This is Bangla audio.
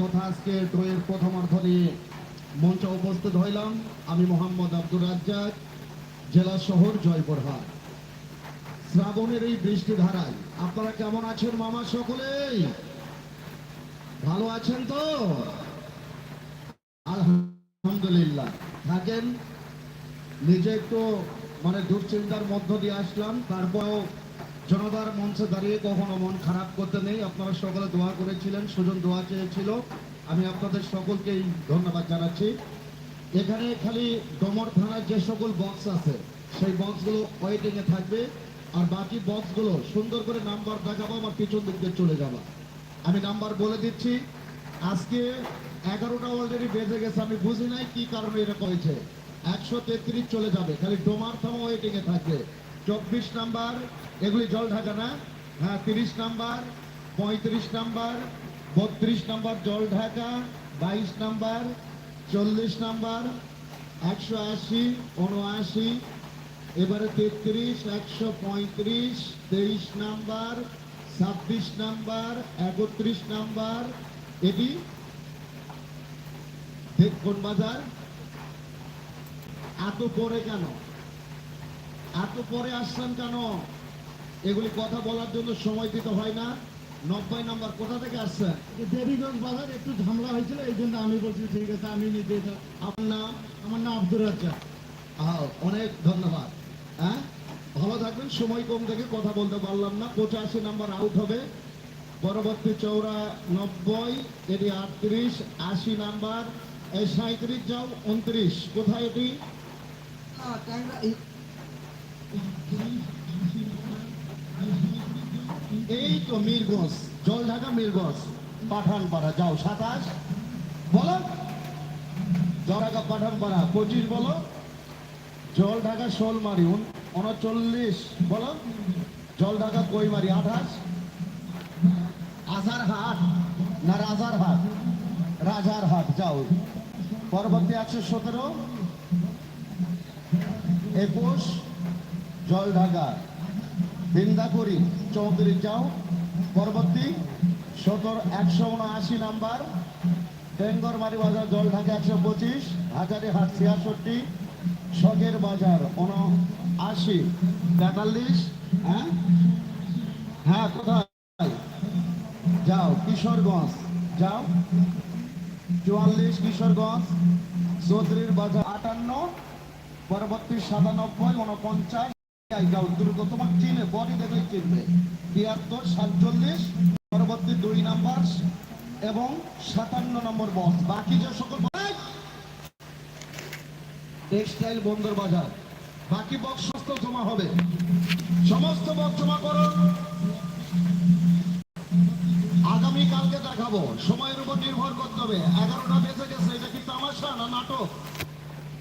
তথা আজকে ড্রয়ের প্রথমার্ধ নিয়ে মঞ্চে উপস্থিত হইলাম আমি মোহাম্মদ আব্দুর রাজ্জাক, জেলা শহর জয়পুরহাট। শ্রাবণের এই বৃষ্টি ধারায় আপনারা কেমন আছেন মামা সকলেই ভালো আছেন তো? আলহামদুলিল্লাহ। থাকেন। নিজে একটু মানে দুশ্চিন্তার মধ্য দিয়ে আসলাম, তারপরেও জনতার মঞ্চে দাঁড়িয়ে কখনো মন খারাপ করতে নেই। আপনারা সকলে দোয়া করেছিলেন, সুজন দোয়া চেয়েছিল। আমি আপনাদের সকলকেই ধন্যবাদ জানাচ্ছি। এখানে খালি ডমর থানার যে সকল বক্স আছে, সেই বক্সগুলো ওয়েটিং এ থাকবে। আর বাকি বক্সগুলো সুন্দর করে নাম্বার দেখাবো, আমার পিছন দিক দিয়ে চলে যাব। আমি নাম্বার বলে দিচ্ছি। আজকে এগারোটা অলরেডি বেজে গেছে, আমি বুঝি নাই কি কারণে এটা হয়েছে। একশো তেত্রিশ চলে যাবে, খালি ডোমার থামা ওয়েটিং এ থাকবে। চব্বিশ নাম্বার, এগুলি জল ঢাকা না? হ্যাঁ তিরিশ নাম্বার, পঁয়ত্রিশ নাম্বার, বত্রিশ নাম্বার জল ঢাকা, বাইশ নাম্বার, চল্লিশ নাম্বার, একশো আশি, উনআশি, এবারে তেত্রিশ, একশো পঁয়ত্রিশ, তেইশ নাম্বার, ছাব্বিশ নাম্বার, একত্রিশ নাম্বার, এটি কোন বাজার। এত পরে কেন? এত পরে আসছেন কেন? এগুলি কথা বলার জন্য সময় দিতে হয় না। নব্বই নাম্বার কোথা থেকে আসছেন? দেবীগঞ্জ বাজার একটু ঝামেলা হয়েছিল এই জন্য আমি বলছি ঠিক আছে আমি নিজে আপনার নাম আমার নাম আব্দুর রাজ্জাক। অনেক ধন্যবাদ। হ্যাঁ? ভালো থাকবেন সময় কম থেকে কথা বলতে পারলাম না। পঁচাশি নাম্বার আউট হবে। পরবর্তী চৌরা নব্বই এটি আটত্রিশ আশি নাম্বার সাঁত্রিশ যাও উনত্রিশ। কোথায় এটি? এই তো মিরগঞ্জ, জল ঢাকা মিরগঞ্জ। পাঠানপাড়া, যাও সাতাশ। বলো। জল ঢাকা, পাঠানপাড়া, পঁচিশ বলো। জল ঢাকা, শোলমারি, উন- উনচল্লিশ। বলো। জল ঢাকা কইমারি আঠাশ। আজার হাট না রাজার হাট রাজার হাট যাও। পরবর্তী একশো সতেরো। একুশ। জল ঢাকা। বৃন্দাপুরি চৌধুরী, যাও। পরবর্তী, সতের একশো উনআশি নাম্বার বেঙ্গরবাড়ি বাজার, জল ঢাকা একশো পঁচিশ, হাজারি হাট ছিয়াষট্টি শখের বাজার উনআশি। তেতাল্লিশ হ্যাঁ? হ্যাঁ কোথায়? যাও, কিশোরগঞ্জ, যাও। চুয়াল্লিশ, কিশোরগঞ্জ, চৌধুরীর বাজার আটান্ন, পরবর্তী সাতানব্বই, উনপঞ্চাশ। তোমার চিনে তিয়াত্তর, সাতচল্লিশ, পরবর্তী দুই নাম্বার এবং সাতান্ন নম্বর বক্স। বাকি যে সকল টেক্সটাইল বন্দর বাকি বক্স সমস্ত জমা হবে। সমস্ত বক্স জমা করুন আগামী কালকে দেখাবো। সময়ের উপর নির্ভর করতে হবে। এগারোটা বেজে গেছে, এটা কি তামাশা না নাটক?